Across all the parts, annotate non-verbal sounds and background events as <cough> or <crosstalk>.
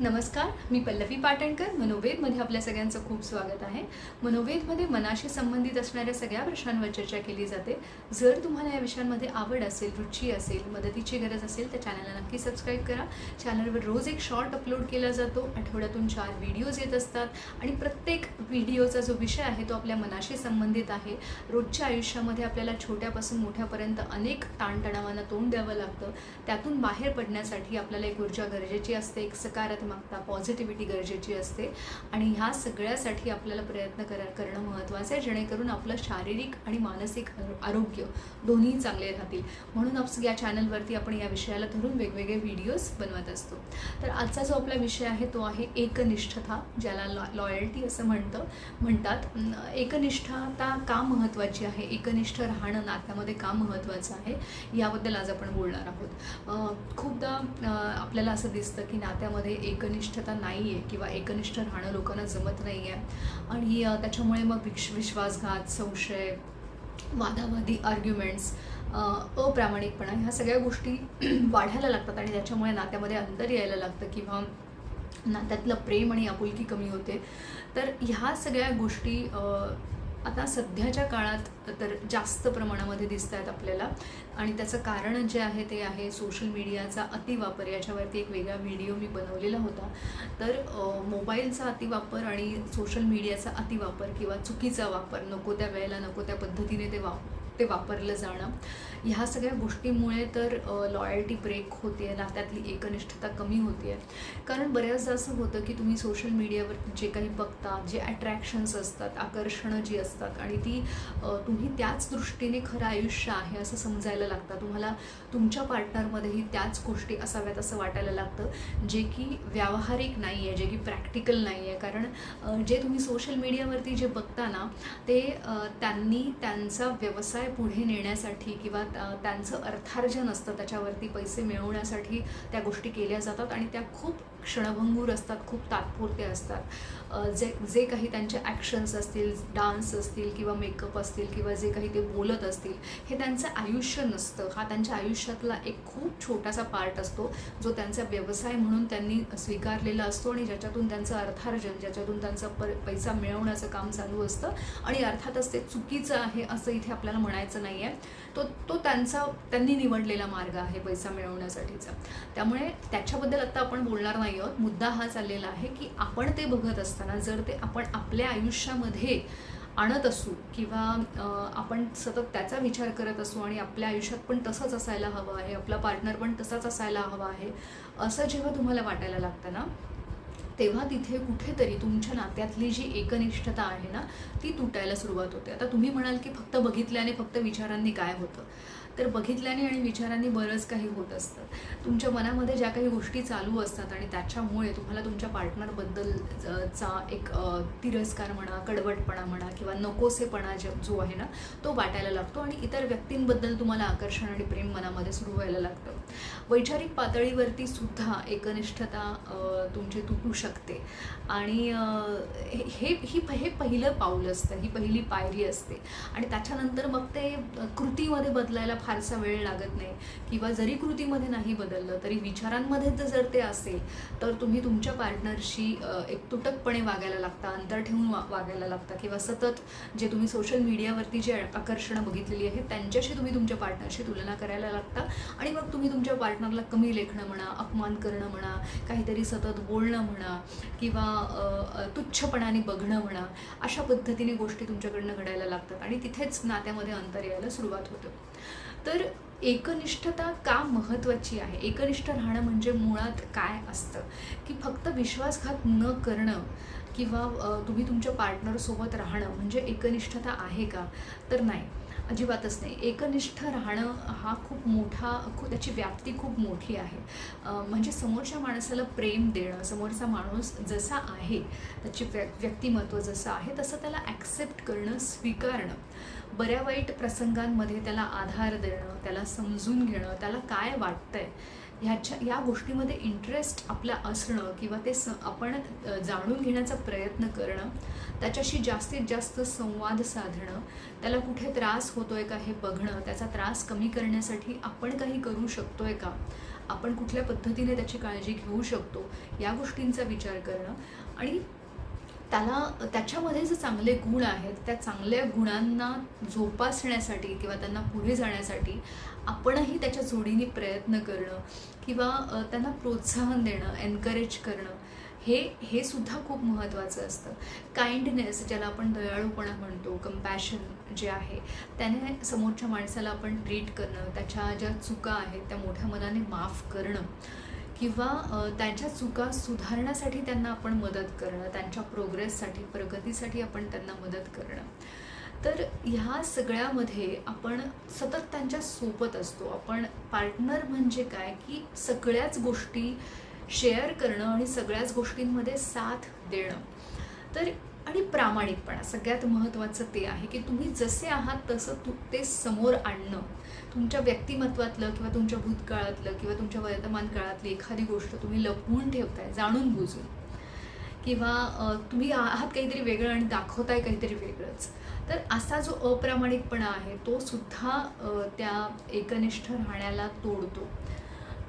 नमस्कार मी पल्लवी पाटणकर मनोवेदमध्ये आपल्या सगळ्यांचं खूप स्वागत आहे. मनोवेदमध्ये मनाशी संबंधित असणाऱ्या सगळ्या प्रश्नांवर चर्चा केली जाते. जर तुम्हाला या विषयांमध्ये आवड असेल रुची असेल मदतीची गरज असेल तर चॅनलला नक्की सबस्क्राईब करा. चॅनलवर रोज एक शॉर्ट अपलोड केला जातो. आठवड्यातून चार व्हिडिओज येत असतात आणि प्रत्येक व्हिडिओचा जो विषय आहे तो आपल्या मनाशी संबंधित आहे. रोजच्या आयुष्यामध्ये आपल्याला छोट्यापासून मोठ्यापर्यंत अनेक ताणतणावांना तोंड द्यावं लागतं. त्यातून बाहेर पडण्यासाठी आपल्याला एक ऊर्जा गरजेची असते एक सकारात्मक मागता पॉझिटिव्हिटी गरजेची असते. आणि ह्या सगळ्यासाठी आपल्याला प्रयत्न कर करणं महत्त्वाचं आहे जेणेकरून आपलं शारीरिक आणि मानसिक आरोग्य दोन्ही चांगले राहतील. म्हणून आप या चॅनलवरती आपण या विषयाला धरून वेगवेगळे व्हिडिओज बनवत असतो. तर आजचा जो आपला विषय आहे तो आहे एकनिष्ठता ज्याला लॉ लॉयल्टी असं म्हणतं. म्हणतात एकनिष्ठता का महत्त्वाची आहे? एकनिष्ठ राहणं नात्यामध्ये का महत्त्वाचं आहे? याबद्दल आज आपण बोलणार आहोत. खूपदा आपल्याला असं दिसतं की नात्यामध्ये एक एकनिष्ठता नाही आहे किंवा एकनिष्ठ राहणं लोकांना जमत नाही आहे आणि त्याच्यामुळे मग विश विश्वासघात संशय वादावादी आर्ग्युमेंट्स अप्रामाणिकपणा ह्या सगळ्या गोष्टी <clears throat> वाढायला लागतात आणि त्याच्यामुळे नात्यामध्ये अंतर यायला लागतं किंवा नात्यातलं प्रेम आणि आपुलकी कमी होते. तर ह्या सगळ्या गोष्टी आता सध्याच्या काळात तर जास्त प्रमाणामध्ये दिसत आहेत आपल्याला. आणि त्याचं कारण जे आहे ते आहे सोशल मीडियाचा अतिवापर. याच्यावरती एक वेगळा व्हिडिओ मी बनवलेला होता. तर मोबाईलचा अतिवापर आणि सोशल मीडियाचा अतिवापर किंवा चुकीचा वापर नको त्या वेळेला नको त्या पद्धतीने ते वाप ते वापरलं जाणं ह्या सगळ्या गोष्टींमुळे तर लॉयल्टी ब्रेक होते नात्यातली एकनिष्ठता कमी होते कारण बऱ्याचदा असं होतं की तुम्ही सोशल मीडियावर जे काही बघता जे अट्रॅक्शन्स असतात आकर्षणं जी असतात आणि ती तुम्ही त्याच दृष्टीने खरं आयुष्य आहे असं समजायला लागतं. तुम्हाला तुमच्या पार्टनरमध्येही त्याच गोष्टी असाव्यात असं वाटायला लागतं जे की व्यावहारिक नाही आहे जे की प्रॅक्टिकल नाही आहे कारण जे तुम्ही सोशल मीडियावरती जे बघता ना ते त्यांनी त्यांचा व्यवसाय पुढे नेण्यासाठी किंवा त्यांचं अर्थार्जन असतं त्याच्यावरती पैसे मिळवण्यासाठी त्या गोष्टी केल्या जातात आणि त्या खूप क्षणभंगूर असतात खूप तात्पुरते असतात. जे जे काही त्यांचे ॲक्शन्स असतील डान्स असतील किंवा मेकअप असतील किंवा जे काही ते बोलत असतील हे त्यांचं आयुष्य नसतं. हा त्यांच्या आयुष्यातला एक खूप छोटासा पार्ट असतो जो त्यांचा व्यवसाय म्हणून त्यांनी स्वीकारलेला असतो आणि ज्याच्यातून त्यांचं अर्थार्जन ज्याच्यातून त्यांचा पर पैसा मिळवण्याचं काम चालू असतं. आणि अर्थातच ते चुकीचं आहे असं इथे आपल्याला म्हणायचं नाही आहे तो तो त्यांचा त्यांनी निवडलेला मार्ग आहे पैसा मिळवण्यासाठीचा. त्यामुळे त्याच्याबद्दल आत्ता आपण बोलणार नाही आहोत. मुद्दा हा चाललेला आहे की आपण ते बघत असताना जर ते आपण आपल्या आयुष्यामध्ये आणत असू किंवा आपण सतत त्याचा विचार करत असू आणि आपल्या आयुष्यात पण तसंच असायला हवं आहे आपला पार्टनर पण तसाच असायला हवा आहे असं जेव्हा तुम्हाला वाटायला लागतं ना तेव्हा तिथे कुठेतरी तुमच्या नात्यातली जी एकनिष्ठता आहे ना ती तुटायला सुरुवात होते. आता तुम्ही म्हणाल की फक्त बघितल्याने फक्त विचारांनी काय होतं? तर बघितल्याने आणि विचारांनी बरंच काही होत असतं. तुमच्या मनामध्ये ज्या काही गोष्टी चालू असतात आणि त्याच्यामुळे तुम्हाला तुमच्या पार्टनरबद्दल चा एक तिरस्कार म्हणा कडवटपणा म्हणा किंवा नकोसेपणा जो आहे ना तो वाटायला लागतो आणि इतर व्यक्तींबद्दल तुम्हाला आकर्षण आणि प्रेम मनामध्ये सुरू व्हायला लागतं. वैचारिक पातळीवरती सुद्धा एकनिष्ठता तुमची तुटू शकते. आणि हे हे- ही हे पहिलं पाऊल असतं ही पहिली पायरी असते. आणि त्याच्यानंतर मग ते कृतीमध्ये बदलायला फारसा वेळ लागत नाही. किंवा जरी कृतीमध्ये नाही बदललं तरी विचारांमध्ये जर ते असेल तर तुम्ही तुमच्या पार्टनरशी एक तुटकपणे वागायला लागता अंतर ठेवून वा वागायला लागता. किंवा सतत जे तुम्ही सोशल मीडियावरती जे आकर्षणं बघितलेली आहेत त्यांच्याशी तुम्ही तुमच्या पार्टनरशी तुलना करायला लागता. आणि मग तुम्ही तुमच्या पार्टनरला कमी लेखणं म्हणा अपमान करणं म्हणा काहीतरी सतत बोलणं म्हणा किंवा तुच्छपणाने बघणं म्हणा अशा पद्धतीने गोष्टी तुमच्याकडनं घडायला लागतात. आणि तिथेच नात्यामध्ये अंतर यायला सुरुवात होतं. तर एकनिष्ठता का महत्त्वाची आहे? एकनिष्ठ राहणं म्हणजे मुळात काय असतं? की फक्त विश्वासघात न करणं किंवा तुम्ही तुमच्या पार्टनरसोबत राहणं म्हणजे एकनिष्ठता आहे का? तर नाही. अजिबातच नाही. एकनिष्ठ राहणं हा खूप मोठा खूप त्याची व्याप्ती खूप मोठी आहे. म्हणजे समोरच्या माणसाला प्रेम देणं समोरचा माणूस जसा आहे त्याची व्य व्यक्तिमत्व जसं आहे तसं त्याला ॲक्सेप्ट करणं स्वीकारणं. बऱ्या वाईट प्रसंगांमध्ये त्याला आधार देणं त्याला समजून घेणं त्याला काय वाटतंय ह्याच्या या गोष्टीमध्ये इंटरेस्ट आपला असणं किंवा ते स आपण जाणून घेण्याचा प्रयत्न करणं त्याच्याशी जास्तीत जास्त संवाद साधणं त्याला कुठे त्रास होतोय का हे बघणं त्याचा त्रास कमी करण्यासाठी आपण काही करू शकतोय का? आपण कुठल्या पद्धतीने त्याची काळजी घेऊ शकतो? या गोष्टींचा विचार करणं आणि त्याला त्याच्यामध्ये जे चांगले गुण आहेत त्या चांगल्या गुणांना जोपासण्यासाठी किंवा त्यांना पुढे जाण्यासाठी आपणही त्याच्या जोडीने प्रयत्न करणं किंवा त्यांना प्रोत्साहन देणं एनकरेज करणं हे हे सुद्धा खूप महत्त्वाचं असतं. काइंडनेस ज्याला आपण दयाळूपणा म्हणतो कंपॅशन जे आहे त्याने समोरच्या माणसाला आपण ट्रीट करणं त्याच्या ज्या चुका आहेत त्या मोठ्या मनाने माफ करणं किंवा त्यांच्या चुका सुधारण्यासाठी त्यांना आपण मदत करणं त्यांच्या प्रोग्रेससाठी प्रगतीसाठी आपण त्यांना मदत करणं. तर ह्या सगळ्यामध्ये आपण सतत त्यांच्यासोबत असतो. आपण पार्टनर म्हणजे काय? की सगळ्याच गोष्टी शेअर करणं आणि सगळ्याच गोष्टींमध्ये साथ देणं. तर आणि प्रामाणिकपणा सगळ्यात महत्त्वाचं ते आहे की तुम्ही जसे आहात तसं तू ते समोर आणणं. तुमच्या व्यक्तिमत्वातलं किंवा तुमच्या भूतकाळातलं किंवा तुमच्या वर्तमान काळातली एखादी गोष्ट तुम्ही लपवून ठेवताय जाणून बुजून. किंवा तुम्ही आहात काहीतरी वेगळं आणि दाखवताय काहीतरी वेगळंच. तर असा जो अप्रामाणिकपणा आहे तो सुद्धा त्या एकनिष्ठ राहण्याला तोडतो.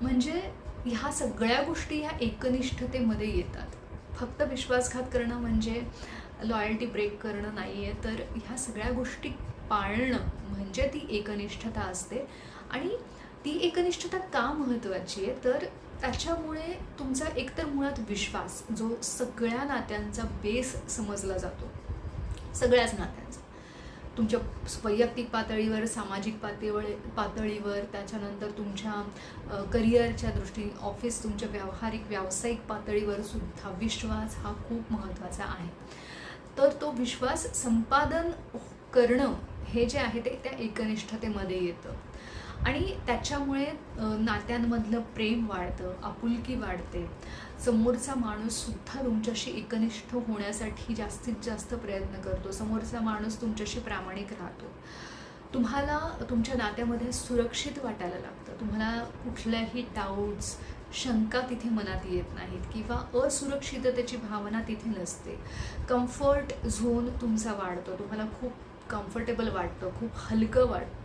म्हणजे ह्या सगळ्या गोष्टी ह्या एकनिष्ठतेमध्ये येतात. फक्त विश्वासघात करणं म्हणजे लॉयल्टी ब्रेक करणं नाही आहे तर ह्या सगळ्या गोष्टी पाळणं म्हणजे ती एकनिष्ठता असते. आणि ती एकनिष्ठता का महत्त्वाची आहे? तर त्याच्यामुळे तुमचा एकतर मुळात विश्वास जो सगळ्या नात्यांचा बेस समजला जातो. सगळ्याच नात्यांचा. तुमच्या वैयक्तिक पातळीवर सामाजिक पातळीवर पातळीवर त्याच्यानंतर तुमच्या करिअरच्या दृष्टीने ऑफिस तुमच्या व्यावहारिक व्यावसायिक पातळीवर सुद्धा विश्वास हा खूप महत्त्वाचा आहे. तर तो विश्वास संपादन करणं हे जे आहे ते त्या एकनिष्ठतेमध्ये येतं. आणि त्याच्यामुळे नात्यांमधलं प्रेम वाढतं आपुलकी वाढते. समोरचा माणूससुद्धा तुमच्याशी एकनिष्ठ होण्यासाठी जास्तीत जास्त प्रयत्न करतो. समोरचा माणूस तुमच्याशी प्रामाणिक राहतो. तुम्हाला तुमच्या नात्यामध्ये सुरक्षित वाटायला लागतं. तुम्हाला कुठल्याही डाऊट्स शंका तिथे मनात येत नाहीत किंवा असुरक्षिततेची भावना तिथे नसते. कम्फर्ट झोन तुमचा वाढतो. तुम्हाला खूप कम्फर्टेबल वाटतं खूप हलकं वाटतं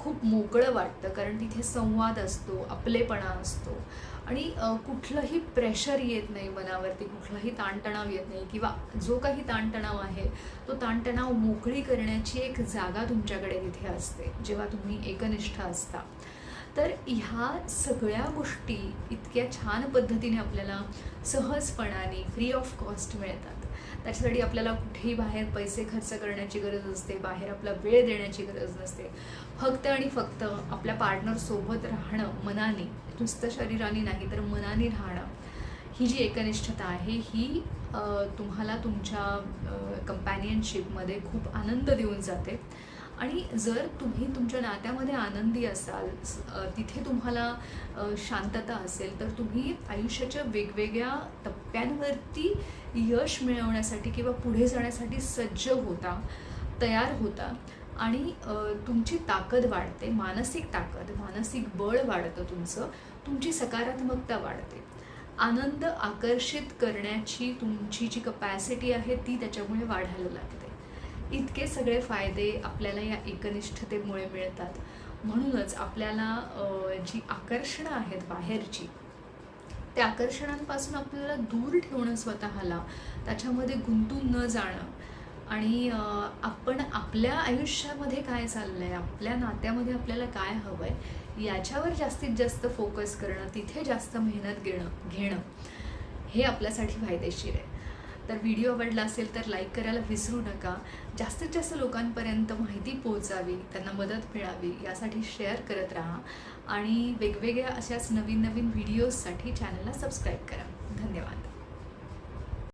खूप मोकळं वाटतं कारण तिथे संवाद असतो आपलेपणा असतो. आणि कुठलंही प्रेशर येत नाही मनावरती कुठलाही ताणतणाव येत नाही किंवा जो काही ताणतणाव आहे तो ताणतणाव मोकळी करण्याची एक जागा तुमच्याकडे तिथे असते जेव्हा तुम्ही एकनिष्ठ असता. तर ह्या सगळ्या गोष्टी इतक्या छान पद्धतीने आपल्याला सहजपणाने फ्री ऑफ कॉस्ट मिळतात. त्याच्यासाठी आपल्याला कुठेही बाहेर पैसे खर्च करण्याची गरज असते बाहेर आपला वेळ देण्याची गरज नसते. फक्त आणि फक्त आपल्या पार्टनरसोबत राहणं मनाने नुसतं शरीराने नाही तर मनाने राहणं ही जी एकनिष्ठता आहे ही तुम्हाला तुमच्या कंपॅनियनशिपमध्ये खूप आनंद देऊन जाते. आणि जर तुम्ही तुमच्या नात्यामध्ये आनंदी असाल तिथे तुम्हाला शांतता असेल तर तुम्ही आयुष्याच्या वेगवेगळ्या टप्प्यांवरती यश मिळवण्यासाठी किंवा पुढे जाण्यासाठी सज्ज होता तयार होता. आणि तुमची ताकद वाढते मानसिक ताकद मानसिक बळ वाढतं तुमचं तुमची सकारात्मकता वाढते. आनंद आकर्षित करण्याची तुमची जी कपॅसिटी आहे ती त्याच्यामुळे वाढायला लागते. इतके सगळे फायदे आपल्याला या एकनिष्ठतेमुळे मिळतात. म्हणूनच आपल्याला जी आकर्षणं आहेत बाहेरची त्या आकर्षणांपासून आपल्याला दूर ठेवणं स्वतःला त्याच्यामध्ये गुंतून न जाणं आणि आपण आपल्या आयुष्यामध्ये काय चाललं आहे आपल्या नात्यामध्ये आपल्याला काय हवं आहे याच्यावर जास्तीत जास्त फोकस करणं तिथे जास्त मेहनत घेणं घेणं हे आपल्यासाठी फायदेशीर आहे. तर व्हिडिओ आवडला असेल तर लाईक करायला विसरू नका. जास्तीत जास्त लोकांपर्यंत माहिती पोहोचावी त्यांना मदत मिळावी यासाठी शेअर करत राहा. आणि वेगवेगळ्या अशाच नवीन नवीन व्हिडिओजसाठी चॅनलला सबस्क्राईब करा. धन्यवाद.